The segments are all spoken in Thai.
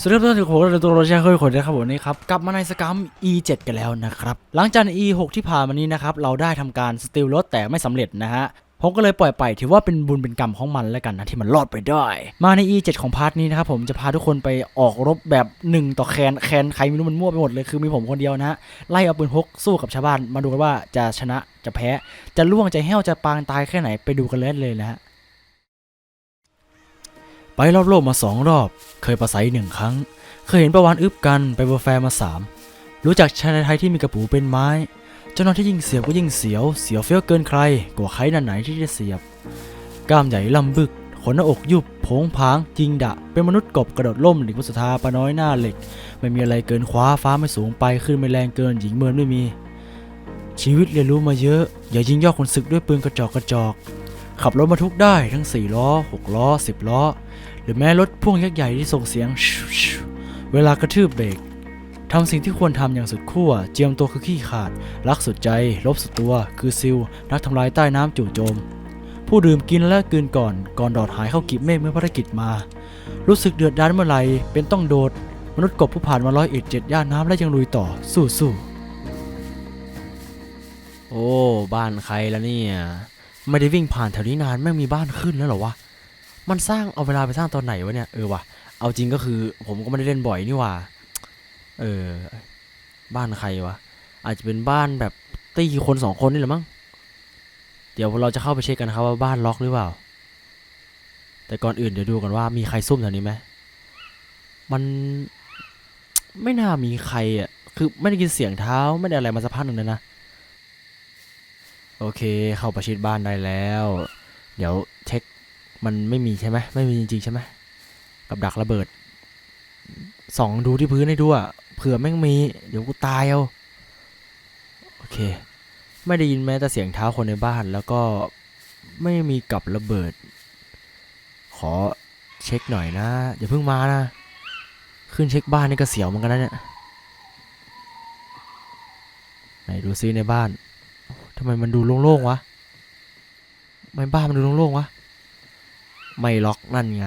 สวัสดีครับทุกคนเราตัวเราแชร์เคยคนนะครับผมนี่ครับกลับมาในสกัม E7 กันแล้วนะครับหลังจาก E6 ที่ผ่านมานี้นะครับเราได้ทำการสติลรถแต่ไม่สำเร็จนะฮะผมก็เลยปล่อยไปถือว่าเป็นบุญเป็นกรรมของมันแล้วกันนะที่มันรอดไปได้ มาใน E7 ของพาร์ทนี้นะครับผมจะพาทุกคนไปออกรบแบบ 1 ต่อแคนแคนใครไม่รู้มันมั่วไปหมดเลยคือมีผมคนเดียวนะฮะไล่เอาปืนพกสู้กับชาวบ้านมาดูกันว่าจะชนะจะแพ้ จะล่วงจะแห้วจะปางตายแค่ไหนไปดูกันเลยเลยนะฮะ ไปรอบโลกมาสองรอบ เคยประสัยหนึ่งครั้ง เคยเห็นประวานอึบกันไปเวอร์แฟร์มาสามรู้จักชายไทยที่มีกระปูเป็นไม้ เจ้านอนที่ยิ่งเสียบก็ยิ่งเสียว เสียวเฟี้ยวเกินใคร กว่าใครนั่นไหนที่จะเสียบ กล้ามใหญ่ลำบึก ขนหน้าอกยุบโผงผางจริงดะ เป็นมนุษย์กบกระโดดล่มหลิงพุทธาปน้อยหน้าเหล็ก ไม่มีอะไรเกินคว้าฟ้าไม่สูงไปขึ้นไม่แรงเกินหญิงเมินไม่มี ชีวิตเรียนรู้มาเยอะ อย่ายิงย่อคนศึกด้วยปืนกระจอกกระจอกขับรถบรรทุกได้ทั้ง 4 ล้อ 6 ล้อ 10 ล้อ หรือแม้รถพ่วงยักษ์ใหญ่ที่ส่งเสียง เวลากระทืบเบรกทำสิ่งที่ควรทำอย่างสุดขั้ว เจียมตัวคือขี้ขาด รักสุดใจ ลบสุดตัว คือซิล นักทำลายใต้น้ำจู่โจม ผู้ดื่มกินและกืนก่อน ก่อนดอดหายเข้ากีบเมฆเมื่อภารกิจมา รู้สึกเดือดดานเมื่อไหร่ เป็นต้องโดด มนุษย์กบผู้ผ่านมาร้อยเอ็ดเจ็ดย่านน้ำและยังลุยต่อ สู้สู้ โอ้ บ้านใครแล้วเนี่ย ไม่ได้วิ่งผ่านแถวนี้นานแม่งมีบ้านขึ้นแล้วเหรอวะ มันสร้างเอาเวลาไปสร้างตอนไหนวะเนี่ยเออวะเอาจริงก็คือ ผมก็ไม่ได้เล่นบ่อยนี่ว่าเออ บ้านใครวะอาจจะเป็นบ้านแบบตีคนสองคนนี่แหละมั้งเดี๋ยวเราจะเข้าไปเช็คกันครับว่าบ้านล็อกหรือเปล่า แต่ก่อนอื่นเดี๋ยวดูก่อนว่ามีใครซุ่มแถวนี้ไหมมันไม่น่ามีใครอะคือไม่ได้ยินเสียงเท้าไม่ได้อะไรมาสักพักหนึ่งเลยนะโอเค เข้าประชิดบ้านได้แล้ว เดี๋ยวเช็ค มันไม่มีใช่ไหมไม่มีจริงๆใช่ไหมกับดักระเบิดส่องดูที่พื้นให้ดูอะเผื่อแม่งมี เดี๋ยวกูตายเอาโอเค ไม่ได้ยินแม้แต่เสียงเท้าคนในบ้านแล้วก็ไม่มีกับระเบิด ขอเช็คหน่อยนะอย่าเพิ่งมานะ ขึ้นเช็คบ้านนี่ก็เสียวเหมือนกันนะเนี่ยไหนดูซิในบ้านทำไมมันดูโล่งๆวะทำไมบ้านมันดูโล่งๆวะ ไม่ล็อกนั่นไง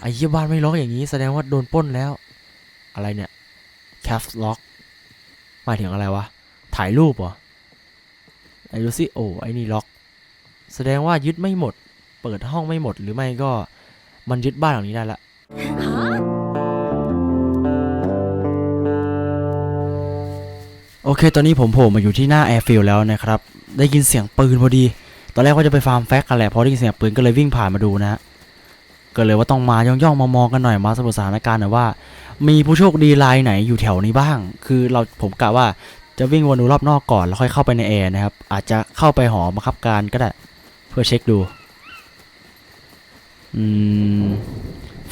ไอ้เหี้ยบ้านไม่ล็อกอย่างนี้แสดงว่าโดนป้นแล้ว อะไรเนี่ย caps lock หมายถึงอะไรวะ ถ่ายรูปเหรอไอ้ดูสิโอ้ไอ้นี่ล็อก แสดงว่ายึดไม่หมด เปิดห้องไม่หมดหรือไม่ก็มันยึดบ้านหลังนี้ได้ละโอเค ตอนนี้ผมโผล่มาอยู่ที่หน้าแอร์ฟิลแล้วนะครับ ได้ยินเสียงปืนพอดี ตอนแรกว่าจะไปฟาร์มแฟกกันแหละเพราะได้ยินเสียงปืนก็เลยวิ่งผ่านมาดูนะฮะก็เลยว่าต้องมาย่องๆมองๆกันหน่อยมาสำรวจสถานการณ์หน่อยว่า มีผู้โชคดีรายไหนอยู่แถวนี้บ้าง คือเราผมกะว่าจะวิ่งวนดูรอบนอกก่อนแล้วค่อยเข้าไปในแอร์นะครับอาจจะเข้าไปหอบังคับการก็ได้ เพื่อเช็คดูอืม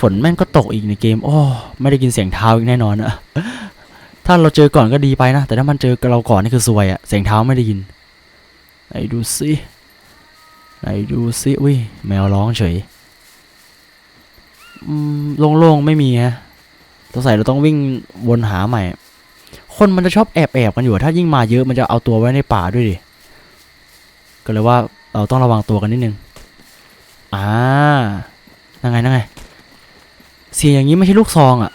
ฝนแม่งก็ตกอีกในเกม โอ้ ไม่ได้ยินเสียงเท้าอีกแน่นอนอะถ้าเราเจอก่อนก็ดีไปนะ แต่ถ้ามันเจอเราก่อนนี่คือซวยอะเสียงเท้าไม่ได้ยิน ไหนดูสิ ไหนดูสิอุ้ยแมวร้องเฉยโล่งๆไม่มีฮะตัวใส่เราต้องวิ่งวนหาใหม่ คนมันจะชอบแอบแอบๆกันอยู่ ถ้ายิ่งมาเยอะมันจะเอาตัวไว้ในป่าด้วยดิ ก็เลยว่าเราต้องระวังตัวกันนิดนึง อ่า นั่งไงนั่งไง เสียงอย่างนี้ไม่ใช่ลูกซองอะ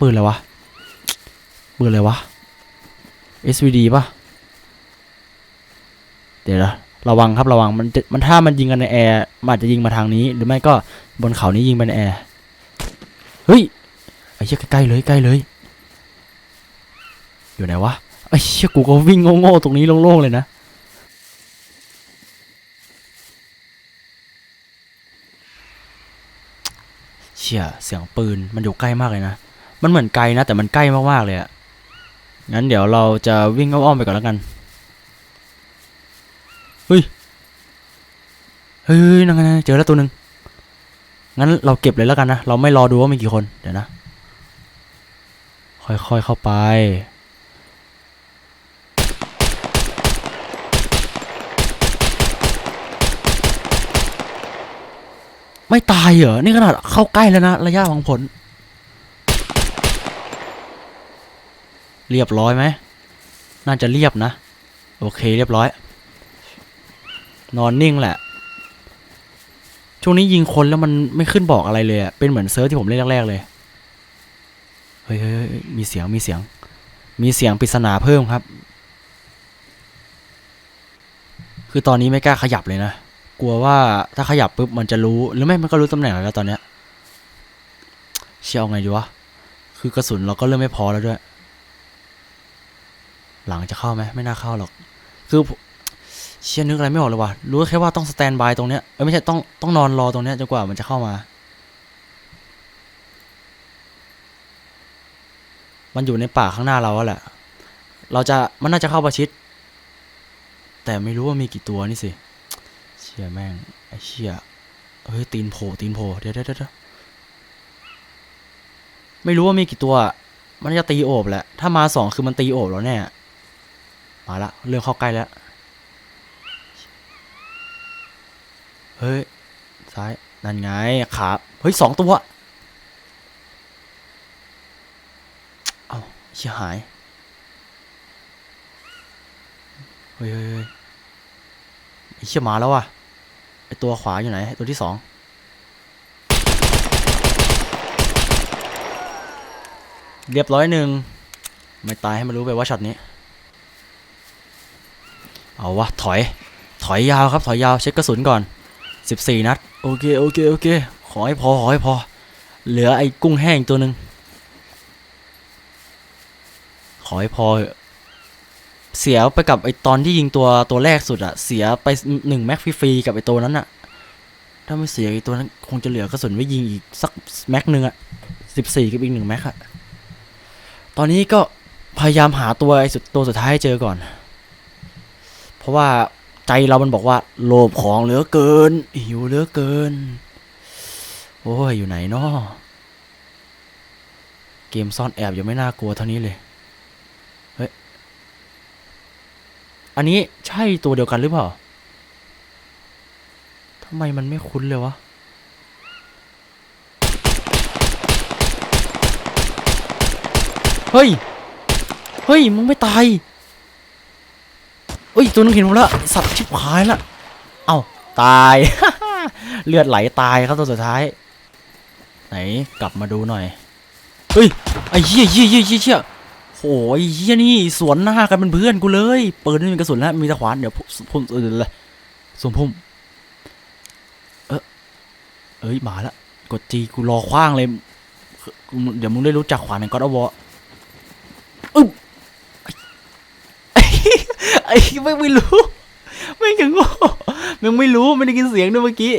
ปืนอะไรวะ ปืนอะไรวะ SVD ป่ะ เดี๋ยวนะ ระวังครับระวังมันมันถ้ามันยิงกันในแอร์มันอาจจะยิงมาทางนี้ หรือไม่ก็บนเขานี้ยิงไปในแอร์เฮ้ยไอ้เชี่ยใกล้เลยใกล้เลย อยู่ไหนวะไอ้เชี่ยกูก็วิ่งโง่ๆตรงนี้โล่งๆเลยนะเชี่ยเสียงปืนมันอยู่ใกล้มากเลยนะมันเหมือนไกลนะแต่มันใกล้มากๆเลยอะงั้นเดี๋ยวเราจะวิ่งอ้อมๆไปก่อนแล้วกัน เฮ้ย เฮ้ยนั่นไงเจอแล้วตัวหนึ่งงั้นเราเก็บเลยแล้วกันนะ เราไม่รอดูว่ามีกี่คน เดี๋ยวนะ ค่อยๆเข้าไปไม่ตายเหรอ นี่ขนาดเข้าใกล้แล้วนะ ระยะหวังผล เรียบร้อยไหม น่าจะเรียบนะ โอเคเรียบร้อย นอนนิ่งแหละ ช่วงนี้ยิงคนแล้วมันไม่ขึ้นบอกอะไรเลยอะเป็นเหมือนเซิร์ฟที่ผมเล่นแรกๆเลยเฮ้ยเฮ้ยเฮ้ยมีเสียงมีเสียง มีเสียงปริศนาเพิ่มครับ คือตอนนี้ไม่กล้าขยับเลยนะ กลัวว่าถ้าขยับปุ๊บมันจะรู้ หรือไม่มันก็รู้ตำแหน่งแล้วตอนเนี้ย เชี่ยเอาไงดีวะ คือกระสุนเราก็เริ่มไม่พอแล้วด้วย หลังจะเข้าไหมไม่น่าเข้าหรอก คือ เชี่ยนึกอะไรไม่ออกเลยว่ะ รู้แค่ว่าต้องสแตนบายตรงเนี้ย เอ้ยไม่ใช่ต้องต้องนอนรอตรงเนี้ยจนกว่ามันจะเข้ามา มันอยู่ในป่าข้างหน้าเราแล้วแหละ เราจะมันน่าจะเข้าประชิด แต่ไม่รู้ว่ามีกี่ตัวนี่สิ เชี่ยแม่งไอ้เชี่ยเฮ้ยตีนโผล่ตีนโผล่เดี๋ยวเดี๋ยวเดี๋ยวไม่รู้ว่ามีกี่ตัว มันจะตีโอบแหละ ถ้ามาสองคือมันตีโอบแล้วแน่ มาละเริ่มเข้าใกล้แล้ว เฮ้ย ซ้าย นั่นไงขาเฮ้ยสองตัว เอาเชี่ยหาย เฮ้ยเฮ้ยไอ้เชี่ยมาแล้วว่ะ ไอตัวขวาอยู่ไหน ตัวที่สองเรียบร้อยหนึ่ง ไม่ตายให้มันรู้ไปว่าช็อตนี้ เอาวะ ถอย ถอยยาวครับ ถอยยาว เช็คกระสุนก่อน 14 นัด โอเค โอเค โอเค ขอให้พอ ขอให้พอ เหลือไอ้กุ้งแห้งตัวหนึ่งขอให้พอ เสียไปกับไอ้ตอนที่ยิงตัวตัวแรกสุดอะเสียไปหนึ่งแม็กฟรีๆกับไอ้ตัวนั้นอะถ้าไม่เสียไอ้ตัวนั้นคงจะเหลือกระสุนไว้ยิงอีกสักแม็กหนึ่งอะสิบสี่กับอีกหนึ่งแม็กอะตอนนี้ก็พยายามหาตัวไอ้สุดตัวสุดท้ายให้เจอก่อน เพราะว่า ใจเรามันบอกว่า โลภของเหลือเกิน หิวเหลือเกิน โอ้ย อยู่ไหนเนาะเกมซ่อนแอบยังไม่น่ากลัวเท่านี้เลยอันนี้ใช่ตัวเดียวกันหรือเปล่าทำไมมันไม่คุ้นเลยวะเฮ้ย เฮ้ย มึงไม่ตาย เฮ้ยตัวนึงเห็นผมแล้วสัตว์ชิบหายละเอ้าตาย เลือดไหลตายครับตัวสุดท้าย ไหนกลับมาดูหน่อยเฮ้ยไอ้เหี้ยเหี้ยเหี้ยเหี้ยเหี้ยโอ้ยเฮียนี่สวนหน้ากันเป็นเพื่อนกูเลยเปืนไม่มีกระสุนแล้วมีต่ขวานเดี๋ยวพุ่มพุ่มเออเลยสวมพุ่มเออเอ้ยมาละกดจีกูรอคว้างเลยเดี๋ยวมึงได้รู้จักขวานในก็อดอวอึ๊บ ไอ้ไม่ไม่รู้ไม่ยังโง่มึงไม่รู้ไม่ได้ยินเสียงด้วยเมื่อกี้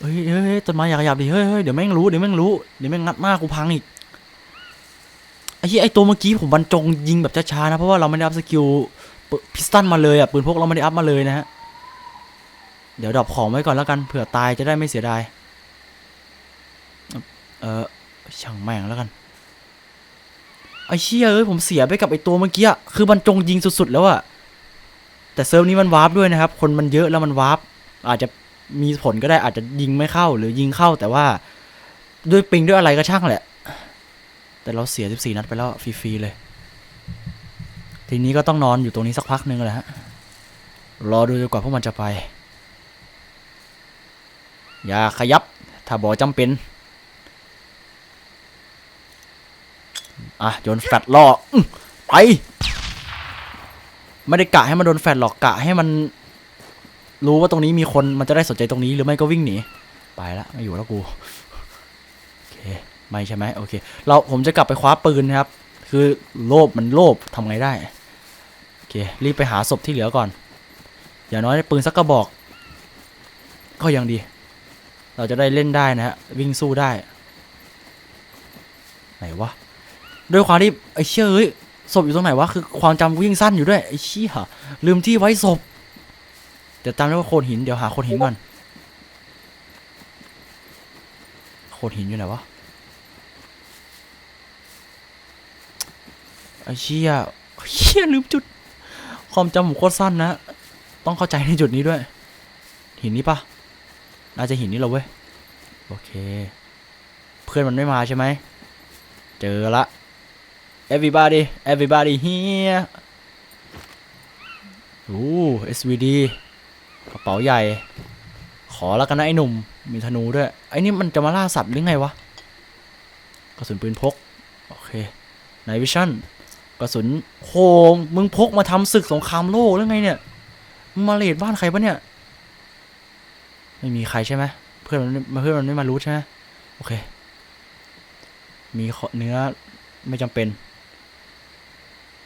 เฮ้ยเฮ้ยต้นไม้อย่าขยับดิเฮ้ยเฮ้ยเดี๋ยวแม่งรู้เดี๋ยวแม่งรู้เดี๋ยวแม่งงัดมากกูพังอีกไอ้ที่ไอ้ตัวเมื่อกี้ผมบรรจงยิงแบบช้าๆนะเพราะว่าเราไม่ได้อัพสกิลพิสตันมาเลยอะปืนพกเราไม่ได้อัพมาเลยนะฮะเดี๋ยวดรอปของไว้ก่อนแล้วกันเผื่อตายจะได้ไม่เสียดายเออช่างแม่งแล้วกัน ไอ้เชี่ยเอ้ยผมเสียไปกับไอ้ตัวเมื่อกี้อะคือบรรจงยิงสุดๆแล้วอะแต่เซิร์ฟนี้มันวาร์ปด้วยนะครับ คนมันเยอะแล้วมันวาร์ปอาจจะมีผลก็ได้อาจจะยิงไม่เข้าหรือยิงเข้าแต่ว่าด้วยปิงด้วยอะไรก็ช่างแหละ แต่เราเสีย 14 นัดไปแล้วฟรีๆเลย ทีนี้ก็ต้องนอนอยู่ตรงนี้สักพักหนึ่งแหละฮะรอดูจนกว่าพวกมันจะไป อย่าขยับ ถ้าบอกจำเป็น อะโยนแฟลตล่อไป ไม่ได้กะให้มันโดนแฟลตหรอกกะให้มัน รู้ว่าตรงนี้มีคนมันจะได้สนใจตรงนี้หรือไม่ก็วิ่งหนีไปละไม่อยู่แล้วกูโอเคไม่ใช่ไหมโอเค เราผมจะกลับไปคว้าปืนนะครับ คือโลภมันโลภทำไงได้โอเครีบไปหาศพที่เหลือก่อน อย่างน้อยปืนสักกระบอก ก็ยังดี เราจะได้เล่นได้นะฮะวิ่งสู้ได้ ไหนวะ ด้วยความที่ไอ้เชี่ยเอ้ยศพอยู่ตรงไหนวะคือความจำกูยิ่งสั้นอยู่ด้วยไอ้เชี่ยลืมที่ไว้ศพเดี๋ยวจำได้ว่าโคนหินเดี๋ยวหาโคนหินก่อนโคนหินอยู่ไหนวะไอ้เชี่ยเชี่ยลืมจุด ความจำผมโคตรสั้นนะ ต้องเข้าใจในจุดนี้ด้วย หินนี้ปะน่าจะหินนี้เราเว้ย โอเค เพื่อนมันไม่มาใช่ไหม เจอละ everybody everybody here โอ้ SVD กระเป๋าใหญ่ ขอแล้วกันนะไอ้หนุ่ม มีธนูด้วย ไอ้นี่มันจะมาล่าสัตว์หรือไงวะ กระสุนปืนพก โอเคไนวิชั่นกระสุนโหมึงพกมาทำศึกสงครามโลกหรือไงเนี่ยมมาเลดบ้านใครปะเนี่ย ไม่มีใครใช่ไหม เพื่อนมันเพื่อนมันไม่มารู้ใช่ไหม โอเค มีเนื้อไม่จำเป็น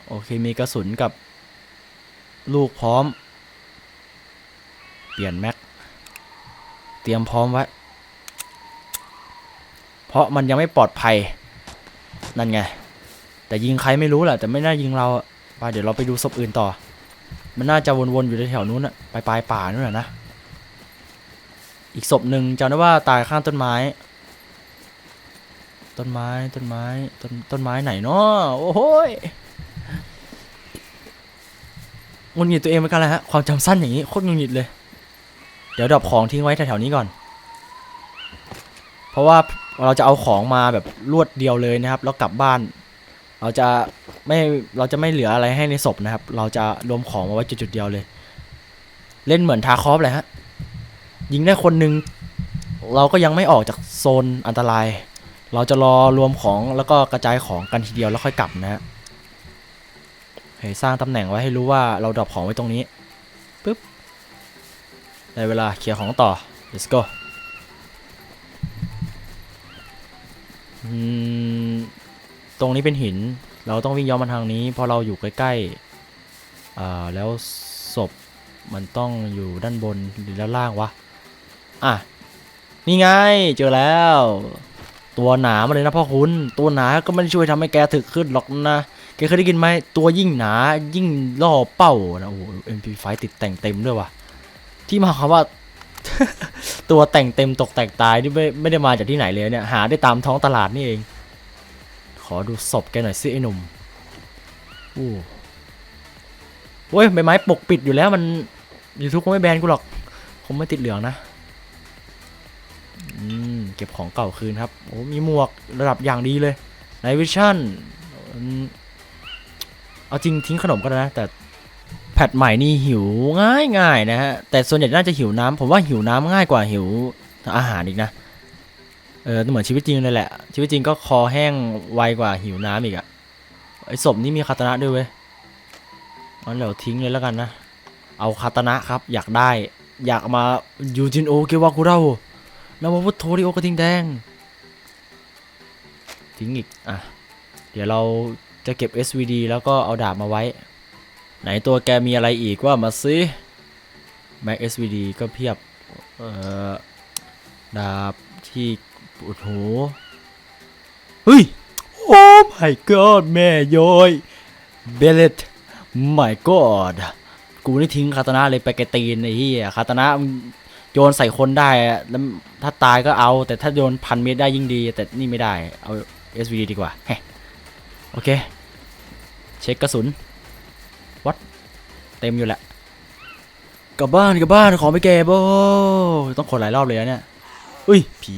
โอเคมีกระสุนกับลูกพร้อม เปลี่ยนแม็ก เตรียมพร้อมไว้ เพราะมันยังไม่ปลอดภัย นั่นไง แต่ยิงใครไม่รู้แหละแต่ไม่น่ายิงเราไปเดี๋ยวเราไปดูศพอื่นต่อ มันน่าจะวนๆอยู่แถวนู้นอะไปปลายป่านู่นน่ะนะ อีกศพหนึ่งจำได้ว่าตายข้างต้นไม้ ต้นไม้ต้นไม้ต้นต้นไม้ไหนเนาะโอ้โหย งุนหงิดตัวเองเหมือนกันแหละฮะความจำสั้นอย่างนี้โคตรงุนหงิดเลย เดี๋ยวดรอปของทิ้งไว้แถวๆนี้ก่อน เพราะว่าเราจะเอาของมาแบบรวดเดียวเลยนะครับ แล้วกลับบ้าน เราจะไม่เราจะไม่เหลืออะไรให้ในศพนะครับ เราจะรวมของมาไว้จุดๆเดียวเลย เล่นเหมือนทาคอฟเลยฮะยิงได้คนหนึ่งเราก็ยังไม่ออกจากโซนอันตราย เราจะรอรวมของแล้วก็กระจายของกันทีเดียวแล้วค่อยกลับนะฮะ ให้สร้างตำแหน่งไว้ให้รู้ว่าเราดรอปของไว้ตรงนี้ปึ๊บได้เวลาเคลียร์ของต่อ let's go ตรงนี้เป็นหิน เราต้องวิ่งย้อนมาทางนี้พราะเราอยู่ใกล้ๆแล้วศพมันต้องอยู่ด้านบนหรือด้านล่างวะ อะ นี่ไง เจอแล้ว ตัวหนามาเลยนะพ่อคุณ ตัวหนาก็ไม่ช่วยทำให้แกถึกขึ้นหรอกนะ แกเคยได้ยินไหมตัวยิ่งหนายิ่งล่อเป้านะโอ้โห MP5 ติดแต่งเต็มด้วยว่ะ ที่มาคำว่า ตัวแต่งเต็มตกแต่งตายนี่ไม่ไม่ได้มาจากที่ไหนเลยเนี่ย หาได้ตามท้องตลาดนี่เอง ขอดูศพแกหน่อยสิไอ้หนุ่มอู้โว้ยใบไม้ปกปิดอยู่แล้วมันยูทูบคงไม่แบนกูหรอกคงไม่ติดเหลืองนะ อืมเก็บของเก่าคืนครับโอ้มีหมวกระดับอย่างดีเลยไนวิชั่นเอาจริงทิ้งขนมก็ได้นะ แต่แพทใหม่นี่หิวง่ายง่ายๆนะฮะ แต่ส่วนใหญ่น่าจะหิวน้ำผมว่าหิวน้ำง่ายกว่าหิวอาหารอีกนะ เออเหมือนชีวิตจริงเลยแหละ ชีวิตจริงก็คอแห้งไวกว่าหิวน้ำอีกอะไอศพนี่มีคาตนะด้วยเว้ยงั้นเดี๋ยวทิ้งเลยแล้วกันนะ เอาคาตนะครับ อยากได้ อยากมายูจินโอเกวากุเรา นามาพุทโธริโอกระทิงแดง ทิ้งอีก อะ เดี๋ยวเราจะเก็บ SVD แล้วก็เอาดาบมาไว้ ไหนตัวแกมีอะไรอีกว่ามาสิแม็ก SVD ก็เพียบ เอ่อ ดาบที่ปวดหูเฮ้ย โอ้ my god แม่ย้อยเบลเลต my god กูนี่ทิ้งคาตนะเลยไปไกตีนไอ้เหี้ยคาตนะมึง โยนใส่คนได้แล้วถ้าตายก็เอา แต่ถ้าโยนพันเมตรได้ยิ่งดี แต่นี่ไม่ได้เอา SVD ดีกว่าเฮ้โอเค เช็คกระสุนวัดเต็มอยู่แหละกลับบ้านกลับบ้านขอไปเก็บโอ้ต้องขนหลายรอบเลยนะเนี่ยอุ้ยผี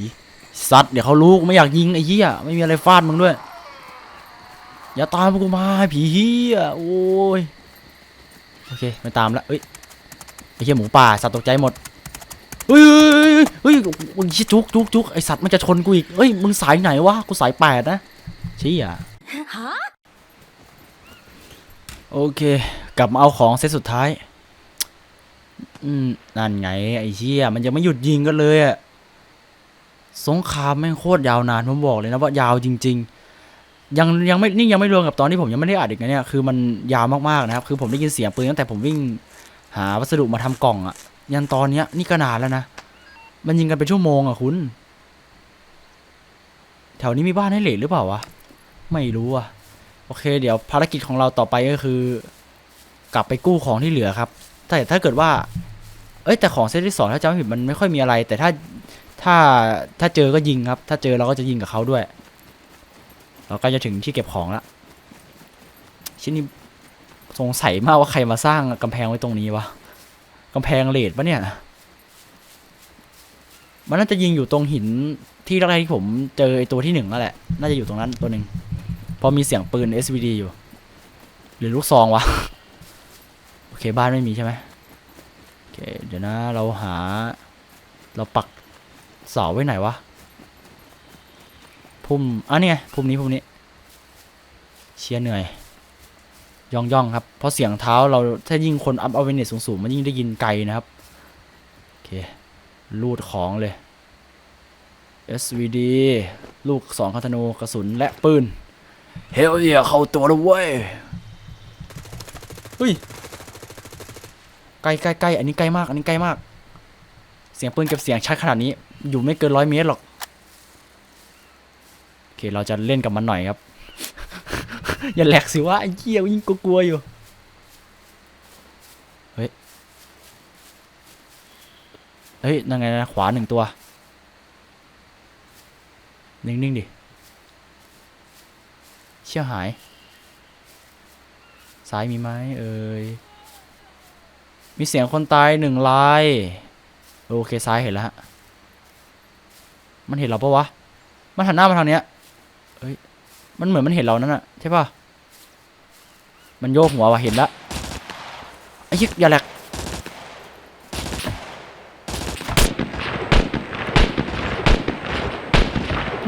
สัตว์เดี๋ยวเขารู้ไม่อยากยิงไอ้เหี้ยไม่มีอะไรฟาดมึงด้วย อย่าตามกูมาผีเหี้ยโอ้ยโอเคไม่ตามละเอ้ยไอ้เหี้ยหมูป่าสัตว์ตกใจหมด เฮ้ยเฮ้ยเฮ้ย มึงชิจุกจุกจุกไอสัตว์มันจะชนกูอีกเฮ้ยมึงสายไหนวะกูสายแปดนะชี้อะโอเค กลับมาเอาของเซตสุดท้าย อืมนั่นไง ไอ้เชี่ยมันยังไม่หยุดยิงกันเลยอะสงครามแม่งโคตรยาวนานผมบอกเลยนะว่ายาวจริง ๆ ยังยังไม่นี่ยังไม่รวมกับตอนที่ผมยังไม่ได้อัดอีกนะเนี่ยคือมันยาวมากๆนะครับ คือผมได้ยินเสียงปืนตั้งแต่ผมวิ่ง หาวัสดุมาทำกล่องอะยันตอนเนี้ยนี่ก็นานแล้วนะ มันยิงกันเป็นชั่วโมงอะคุณ แถวนี้มีบ้านให้เลทหรือเปล่าวะ ไม่รู้อะโอเค เดี๋ยวภารกิจของเราต่อไปก็คือ กลับไปกู้ของที่เหลือครับ แต่ถ้าเกิดว่า เอ้ยแต่ของเซตที่สองถ้าจำไม่ผิดมันไม่ค่อยมีอะไร แต่ถ้าถ้าถ้าเจอก็ยิงครับ ถ้าเจอเราก็จะยิงกับเขาด้วย เราใกล้จะถึงที่เก็บของละชิ้นนี้สงสัยมากว่าใครมาสร้างกำแพงไว้ตรงนี้วะกำแพงเลดปะเนี่ย มันน่าจะยิงอยู่ตรงหินที่แรกที่ผมเจอไอตัวที่หนึ่งนั่นแหละ น่าจะอยู่ตรงนั้นตัวหนึ่งพอมีเสียงปืน SVD อยู่ หรือลูกซองวะ โอเคบ้านไม่มีใช่ไหมโอเคเดี๋ยวนะเราหา เราปักเสาไว้ไหนวะ พุ่มอะนี่ไงพุ่มนี้พุ่มนี้ เชียร์เหนื่อย ย่องย่องครับ เพราะเสียงเท้าเราถ้ายิ่งคนอัพเอาเวเนตสูงๆมันยิ่งได้ยินไกลนะครับ โอเค ลูดของเลย SVD ลูกสองคาธนูกระสุนและปืน เฮลเยียเข้าตัวแล้วเว้ยเฮ้ยใกล้ใกล้ใกล้อันนี้ใกล้มาก อันนี้ใกล้มาก เสียงปืนกับเสียงชัดขนาดนี้ อยู่ไม่เกินร้อยเมตรหรอก โอเค เราจะเล่นกับมันหน่อยครับ อย่าแหลกสิว่าไอ้เหี้ยวยิ่งกลัวอยู่ เฮ้ย เฮ้ยนั่นไงนะขวาหนึ่งตัว นิ่งๆดิ เชี่ยวหาย ซ้ายมีไหมเอ่ย มีเสียงคนตายหนึ่งลาย โอเคซ้ายเห็นแล้วฮะ มันเห็นเราปะวะ มันหันหน้ามาทางเนี้ยเฮ้ย มันเหมือนมันเห็นเรานั่นอะใช่ปะมันโยกหัวว่ะเห็นละไอ้ยิกอย่าแหลก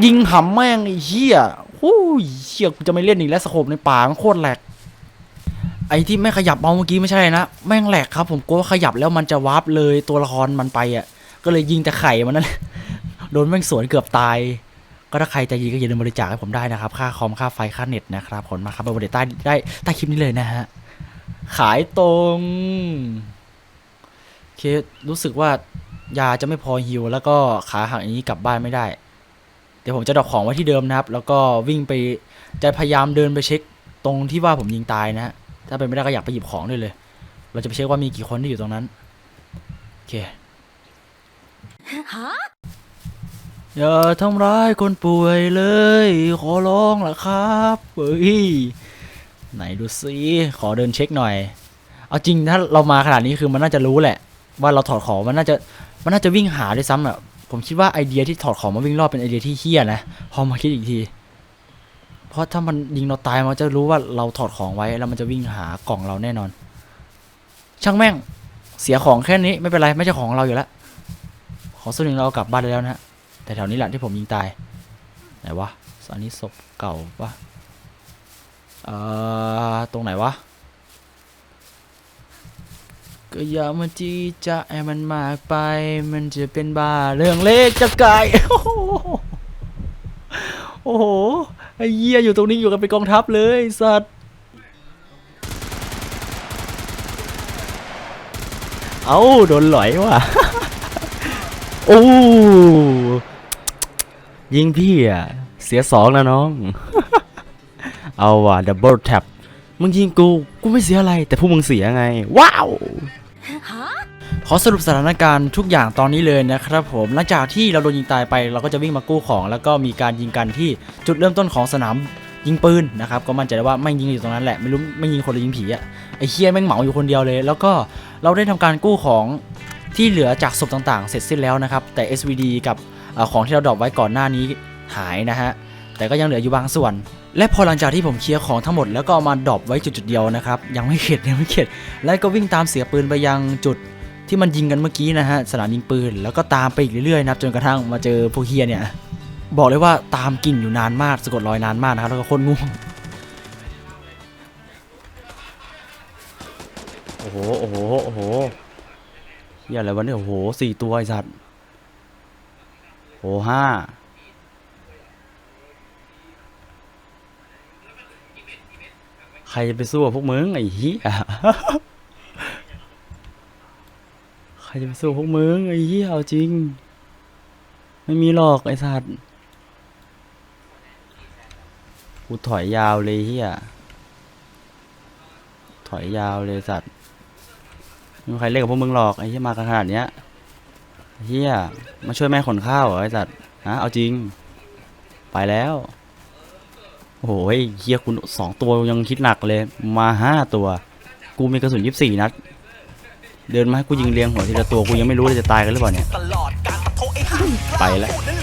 ยิงหำแม่งไอ้เหี้ยหู้ยเหี้ยกูจะไม่เล่นอีกแล้วสโคปในป่ามันโคตรแหลก ไอ้ที่ไม่ขยับเมาเมื่อกี้ไม่ใช่นะ แม่งแหลกครับ ผมกลัวว่าขยับแล้วมันจะวาร์ปเลยตัวละครมันไปอะ ก็เลยยิงแต่ไข่มันนั่นแหละโดนแม่งสวนเกือบตาย ก็ถ้าใครใจะยิงก็อย่าลืมบริจาคให้ผมได้นะครับ ค่าคอมค่าไฟค่าเน็ตนะครับผลมาครับไปบริจาคใต้ได้ใต้คลิปนี้เลยนะฮะ ขายตรงเครู้สึกว่ายาจะไม่พอฮิวแล้วก็ขาหักอย่างนี้กลับบ้านไม่ได้ เดี๋ยวผมจะดรอกของไว้ที่เดิมนะครับ แล้วก็วิ่งไปจะพยายามเดินไปเช็คตรงที่ว่าผมยิงตายนะฮะถ้าเป็นไม่ได้ก็อยากไปหยิบของด้วยเลย เราจะไปเช็คว่ามีกี่คนที่อยู่ตรงนั้นโอเคอย่าทำร้ายคนป่วยเลย ขอร้องล่ะครับเฮ้ยไหนดูซิขอเดินเช็คหน่อย เอาจริงถ้าเรามาขนาดนี้คือมันน่าจะรู้แหละ ว่าเราถอดของมันน่าจะมันน่าจะวิ่งหาด้วยซ้ำอะ ผมคิดว่าไอเดียที่ถอดของมาวิ่งรอบเป็นไอเดียที่เฮี้ยนะพอมาคิดอีกที เพราะถ้ามันยิงเราตายมันจะรู้ว่าเราถอดของไว้แล้วมันจะวิ่งหากล่องเราแน่นอน ช่างแม่งเสียของแค่นี้ไม่เป็นไรไม่ใช่ของเราอยู่แล้วของส่วนหนึ่งเราเอากลับบ้านได้แล้วนะฮะแต่แถวนี้แหละที่ผมยิงตายไหนวะอันนี้ศพเก่าปะเอ่อตรงไหนวะ ก็อย่ามาจีจะให้มันมากไป มันจะเป็นบ้าเรื่องเล็กจะกลายโอ้โห ไอ้เหี้ยอยู่ตรงนี้อยู่กันเป็นกองทัพเลยสัตว์ เอ้าโดนหลอยว่ะ โอ้ยิงพี่อะ เสียสองนะน้อง เอาว่ะดับเบิลแท็บมึงยิงกู กูไม่เสียอะไร แต่พวกมึงเสียไง ว้าว ขอสรุปสถานการณ์ทุกอย่างตอนนี้เลยนะครับผมหลังจากที่เราโดนยิงตายไป เราก็จะวิ่งมากู้ของ แล้วก็มีการยิงกันที่จุดเริ่มต้นของสนามยิงปืนนะครับก็มั่นใจได้ว่าไม่ยิงอยู่ตรงนั้นแหละไม่รู้ไม่ยิงคนหรือยิงผีอะไอ้เคียแม่งเหมาอยู่คนเดียวเลย แล้วก็เราได้ทำการกู้ของที่เหลือจากศพต่างๆ เสร็จสิ้นแล้วนะครับแต่ SVD กับอของที่เราดรอปไว้ก่อนหน้านี้หายนะฮะแต่ก็ยังเหลืออยู่บางส่วน และพอหลังจากที่ผมเคลียร์ของทั้งหมดแล้วก็เอามาดรอปไว้จุดๆเดียวนะครับยังไม่เข็ดยังไม่เข็ดแล้วก็วิ่งตามเสียปืนไปยังจุด ที่มันยิงกันเมื่อกี้นะฮะสนามยิงปืน แล้วก็ตามไปอีกเรื่อยๆนะครับจนกระทั่งมาเจอพวกเฮียเนี่ยบอกเลยว่าตามกลิ่นอยู่นานมากสะกดรอยนานมากนะครับแล้วก็คนง่วงโอ้โหโอ้โหโอ้โหเฮียอะไรวะเนี่ยโอ้โหสี่ตัวไอสัตว์โอ้ห้าใครจะไปสู้กับพวกมึงไอ้เหี้ย รจะไปสู้พวกมึงไอ้เหี้ยเอาจริง ไม่มีหรอกไอ้สัตว์กูถอยยาวเลยเฮียถอยยาวเลยสัตว์ไม่มีใครเล่นกับพวกมึงหรอกไอ้เหี้ยมากขนาดเนี้ยเฮียมาช่วยแม่ขนข้าวเหรอไอ้สัตว์ฮะเอาจริง ไปแล้วโอ้ยเฮียคุณสองตัวยังคิดหนักเลย มาห้าตัว กูมีกระสุนยี่สิบสี่นัด เดินมาให้กูยิงเรียงหัวทีละตัวกูยังไม่รู้เลยจะตายกันหรือเปล่าเนี่ยตลอดการปะทะไอ้ห่าไปแล้วนั่น